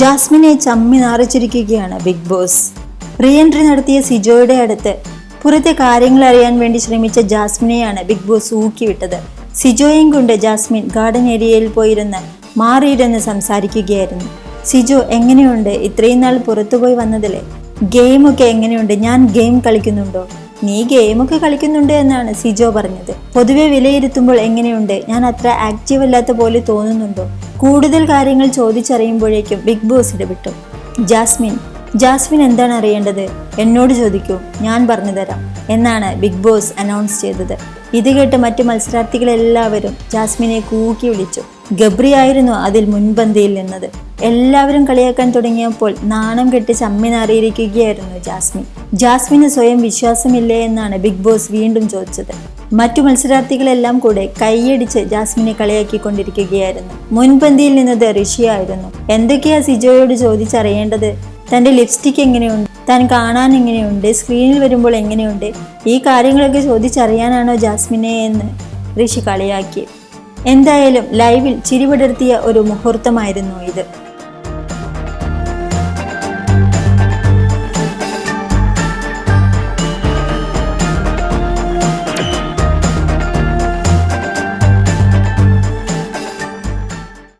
ജാസ്മിനെ ചമ്മി നാറിച്ചിരിക്കുകയാണ് ബിഗ് ബോസ്. റീ എൻട്രി നടത്തിയ സിജോയുടെ അടുത്ത് പുറത്തെ കാര്യങ്ങൾ അറിയാൻ വേണ്ടി ശ്രമിച്ച ജാസ്മിനെയാണ് ബിഗ് ബോസ് ഊക്കിവിട്ടത്. സിജോയും കൊണ്ട് ജാസ്മിൻ ഗാർഡൻ ഏരിയയിൽ പോയിരുന്ന് മാറിയിരുന്ന് സംസാരിക്കുകയായിരുന്നു. സിജോ എങ്ങനെയുണ്ട്? ഇത്രയും നാൾ പുറത്തുപോയി വന്നതിലെ ഗെയിമൊക്കെ എങ്ങനെയുണ്ട്? ഞാൻ ഗെയിം കളിക്കുന്നുണ്ടോ? നീ ഗെയിമൊക്കെ കളിക്കുന്നുണ്ട് എന്നാണ് സിജോ പറഞ്ഞത്. പൊതുവെ വിലയിരുത്തുമ്പോൾ എങ്ങനെയുണ്ട്? ഞാൻ അത്ര ആക്റ്റീവ് അല്ലാത്ത പോലെ തോന്നുന്നുണ്ടോ? കൂടുതൽ കാര്യങ്ങൾ ചോദിച്ചറിയുമ്പോഴേക്കും ബിഗ് ബോസ് ഇടപെട്ടു. ജാസ്മിൻ ജാസ്മിൻ എന്താണ് അറിയേണ്ടത്? എന്നോട് ചോദിക്കൂ. ഞാൻ പറഞ്ഞു തരാം എന്നാണ് ബിഗ് ബോസ് അനൗൺസ് ചെയ്തത്. ഇത് കേട്ട് മറ്റു മത്സരാർത്ഥികളെല്ലാവരും ജാസ്മിനെ കൂക്കി വിളിച്ചു. ഗബ്രി ആയിരുന്നു അതിൽ മുൻപന്തിയിൽ നിന്നത്. എല്ലാവരും കളിയാക്കാൻ തുടങ്ങിയപ്പോൾ നാണം കെട്ട് ചമ്മി നാറിയിരിക്കുകയായിരുന്നു ജാസ്മിൻ. ജാസ്മിന് സ്വയം വിശ്വാസമില്ലേ എന്നാണ് ബിഗ് ബോസ് വീണ്ടും ചോദിച്ചത്. മറ്റു മത്സരാർത്ഥികളെല്ലാം കൂടെ കൈയടിച്ച് ജാസ്മിനെ കളിയാക്കിക്കൊണ്ടിരിക്കുകയായിരുന്നു. മുൻപന്തിയിൽ നിന്നത് ഋഷിയായിരുന്നു. എന്തൊക്കെയാ സിജോയോട് ചോദിച്ചറിയേണ്ടത്? തന്റെ ലിപ്സ്റ്റിക് എങ്ങനെയുണ്ട്? താൻ കാണാൻ എങ്ങനെയുണ്ട്? സ്ക്രീനിൽ വരുമ്പോൾ എങ്ങനെയുണ്ട്? ഈ കാര്യങ്ങളൊക്കെ ചോദിച്ചറിയാനാണോ ജാസ്മിനെ എന്ന് ഋഷി കളിയാക്കി. എന്തായാലും ലൈവിൽ ചിരിപടർത്തിയ ഒരു മുഹൂർത്തമായിരുന്നു ഇത്.